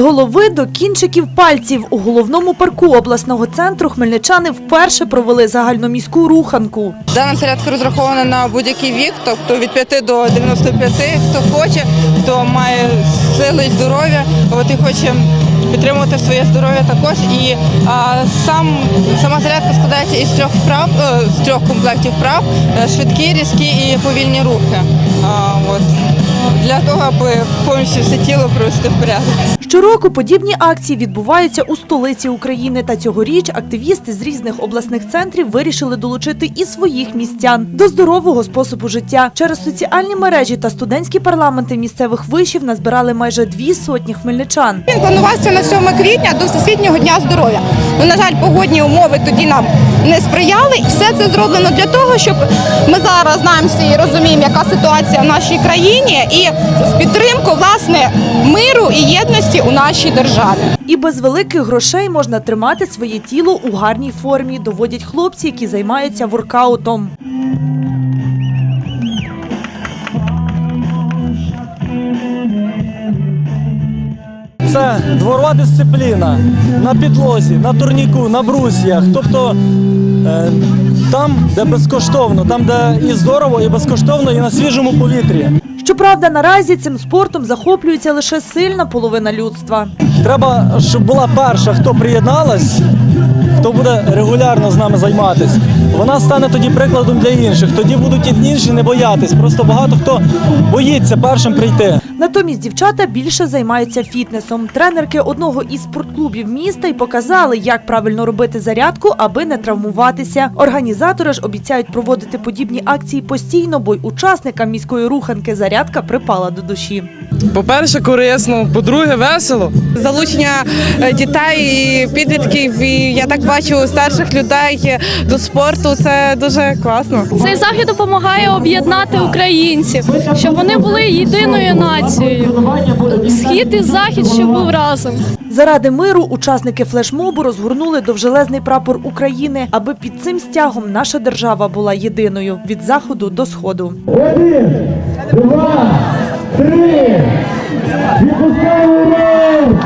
голови до кінчиків пальців у головному парку обласного центру хмельничани вперше провели загальноміську руханку. Дана зарядка розрахована на будь-який вік, тобто від 5 до 95, хто хоче, хто має сили і здоров'я, от і хоче підтримувати своє здоров'я також. І а, сам сама зарядка складається із трьох вправ, е, з трьох комплектів вправ, е, швидкі, різкі і повільні рухи. А, от. Для того, аби повністю все тіло привести в порядок. Щороку подібні акції відбуваються у столиці України. Та цьогоріч активісти з різних обласних центрів вирішили долучити і своїх містян до здорового способу життя. Через соціальні мережі та студентські парламенти місцевих вишів назбирали майже дві сотні хмельничан. Він планувався на 7 квітня до Всесвітнього дня здоров'я. Ну, на жаль, погодні умови тоді нам не сприяли. І все це зроблено для того, щоб ми зараз знаємо всі і розуміємо, яка ситуація в нашій країні, і підтримку власне миру і єдності у нашій державі. І без великих грошей можна тримати своє тіло у гарній формі, доводять хлопці, які займаються воркаутом. Це дворова дисципліна на підлозі, на турніку, на брусьях. Тобто е, там, де безкоштовно, там, де і здорово, і безкоштовно, і на свіжому повітрі. Щоправда, наразі цим спортом захоплюється лише сильна половина людства. Треба, щоб була перша, хто приєдналась, хто буде регулярно з нами займатися. Вона стане тоді прикладом для інших. Тоді будуть і інші не боятись. Просто багато хто боїться першим прийти. Натомість дівчата більше займаються фітнесом. Тренерки одного із спортклубів міста й показали, як правильно робити зарядку, аби не травмуватися. Організатори ж обіцяють проводити подібні акції постійно, бо й учасникам міської руханки зарядка припала до душі. По-перше, корисно, по-друге, весело. Залучення е, дітей і підлітків, і я так бачу старших людей до спорту. Це дуже класно. Цей захід допомагає об'єднати українців, щоб вони були єдиною нацією. Схід і захід, щоб був разом. Заради миру учасники флешмобу розгорнули довжелезний прапор України, аби під цим стягом наша держава була єдиною від заходу до сходу. Один, два, три. Відпускаємо